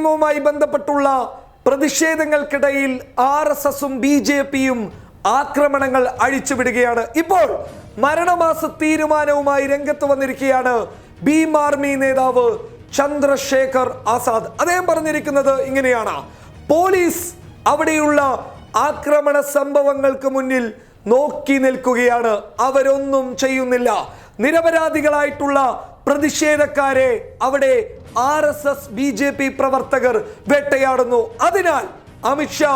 നിയമവുമായി ബന്ധപ്പെട്ടുള്ള പ്രതിഷേധങ്ങൾക്കിടയിൽ R S എസും ബി ജെ പിയും ആക്രമണങ്ങൾ അഴിച്ചുവിടുകയാണ്. ഇപ്പോൾ മരണമാസ തീരുമാനവുമായി രംഗത്ത് വന്നിരിക്കുകയാണ് ഭീം ആർമി നേതാവ് ചന്ദ്രശേഖർ ആസാദ്. അദ്ദേഹം പറഞ്ഞിരിക്കുന്നത് ഇങ്ങനെയാണ്. പോലീസ് അവിടെയുള്ള ആക്രമണ സംഭവങ്ങൾക്ക് മുന്നിൽ നോക്കി നിൽക്കുകയാണ്. അവരൊന്നും ചെയ്യുന്നില്ല. നിരപരാധികളായിട്ടുള്ള പ്രതിഷേധക്കാരെ അവിടെ R S S B J P പ്രവർത്തകർ വേട്ടയാടുന്നു. അതിനാൽ അമിത്ഷാ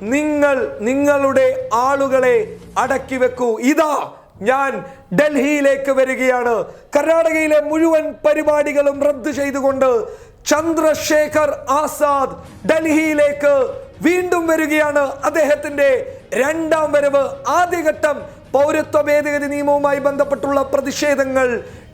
നിങ്ങൾ നിങ്ങളുടെ ആളുകളെ അടക്കി വെക്കൂ. ഇതാ ഞാൻ ഡൽഹിയിലേക്ക് വരികയാണ്. കർണാടകയിലെ മുഴുവൻ പരിപാടികളും റദ്ദു ചെയ്തുകൊണ്ട് ചന്ദ്രശേഖർ ആസാദ് ഡൽഹിയിലേക്ക് വീണ്ടും വരികയാണ്. അദ്ദേഹത്തിന്റെ രണ്ടാം വരവ് ആദ്യഘട്ടം പൗരത്വ ഭേദഗതി നിയമവുമായി ബന്ധപ്പെട്ടുള്ള പ്രതിഷേധങ്ങൾ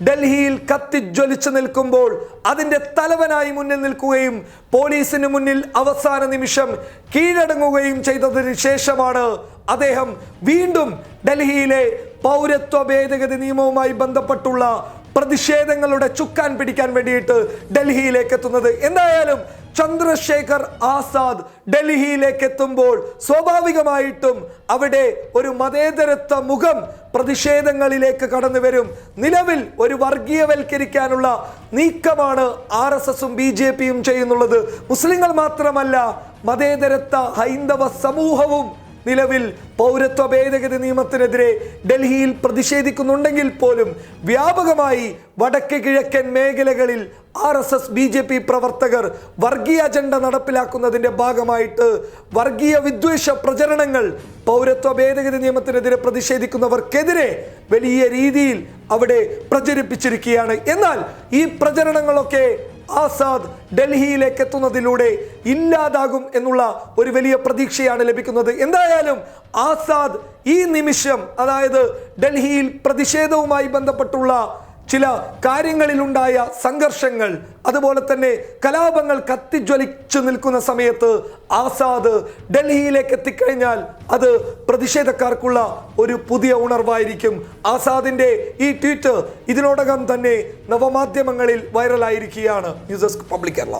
ഡൽഹിയിൽ കത്തിജ്വലിച്ചു നിൽക്കുമ്പോൾ അതിന്റെ തലവനായി മുന്നിൽ നിൽക്കുകയും പോലീസിന് മുന്നിൽ അവസാന നിമിഷം കീഴടങ്ങുകയും ചെയ്തതിന് ശേഷമാണ് അദ്ദേഹം വീണ്ടും ഡൽഹിയിലെ പൗരത്വ ഭേദഗതി നിയമവുമായി ബന്ധപ്പെട്ടുള്ള പ്രതിഷേധങ്ങളുടെ ചുക്കാൻ പിടിക്കാൻ വേണ്ടിയിട്ട് ഡൽഹിയിലേക്ക് എത്തുന്നത്. എന്തായാലും ചന്ദ്രശേഖർ ആസാദ് ഡൽഹിയിലേക്ക് എത്തുമ്പോൾ സ്വാഭാവികമായിട്ടും അവിടെ ഒരു മതേതരത്വ മുഖം പ്രതിഷേധങ്ങളിലേക്ക് കടന്നു വരും. നിലവിൽ ഒരു വർഗീയവൽക്കരിക്കാനുള്ള നീക്കമാണ് ആർ എസ് എസും ബി ജെ പിയും ചെയ്യുന്നുള്ളത്. മുസ്ലിങ്ങൾ മാത്രമല്ല മതേതരത്വ ഹൈന്ദവ സമൂഹവും നിലവിൽ പൗരത്വ ഭേദഗതി നിയമത്തിനെതിരെ ഡൽഹിയിൽ പ്രതിഷേധിക്കുന്നുണ്ടെങ്കിൽ പോലും വ്യാപകമായി വടക്ക് കിഴക്കൻ മേഖലകളിൽ R S S B J P പ്രവർത്തകർ വർഗീയ അജണ്ട നടപ്പിലാക്കുന്നതിന്റെ ഭാഗമായിട്ട് വർഗീയ വിദ്വേഷ പ്രചരണങ്ങൾ പൗരത്വ ഭേദഗതി നിയമത്തിനെതിരെ പ്രതിഷേധിക്കുന്നവർക്കെതിരെ വലിയ രീതിയിൽ അവിടെ പ്രചരിപ്പിച്ചിരിക്കുകയാണ്. എന്നാൽ ഈ പ്രചരണങ്ങളൊക്കെ ആസാദ് ഡൽഹിയിലേക്ക് എത്തുന്നതിലൂടെ ഇല്ലാതാകും എന്നുള്ള ഒരു വലിയ പ്രതീക്ഷയാണ് ലഭിക്കുന്നത്. എന്തായാലും ആസാദ് ഈ നിമിഷം അതായത് ഡൽഹിയിൽ പ്രതിഷേധവുമായി ബന്ധപ്പെട്ടുള്ള ചില കാര്യങ്ങളിലുണ്ടായ സംഘർഷങ്ങൾ അതുപോലെ തന്നെ കലാപങ്ങൾ കത്തിജ്വലിച്ചു നിൽക്കുന്ന സമയത്ത് ആസാദ് ഡൽഹിയിലേക്ക് എത്തിക്കഴിഞ്ഞാൽ അത് പ്രതിഷേധക്കാർക്കുള്ള ഒരു പുതിയ ഉണർവായിരിക്കും. ആസാദിന്റെ ഈ ട്വീറ്റ് ഇതിനോടകം തന്നെ നവമാധ്യമങ്ങളിൽ വൈറലായിരിക്കുകയാണ്. News desk public Kerala.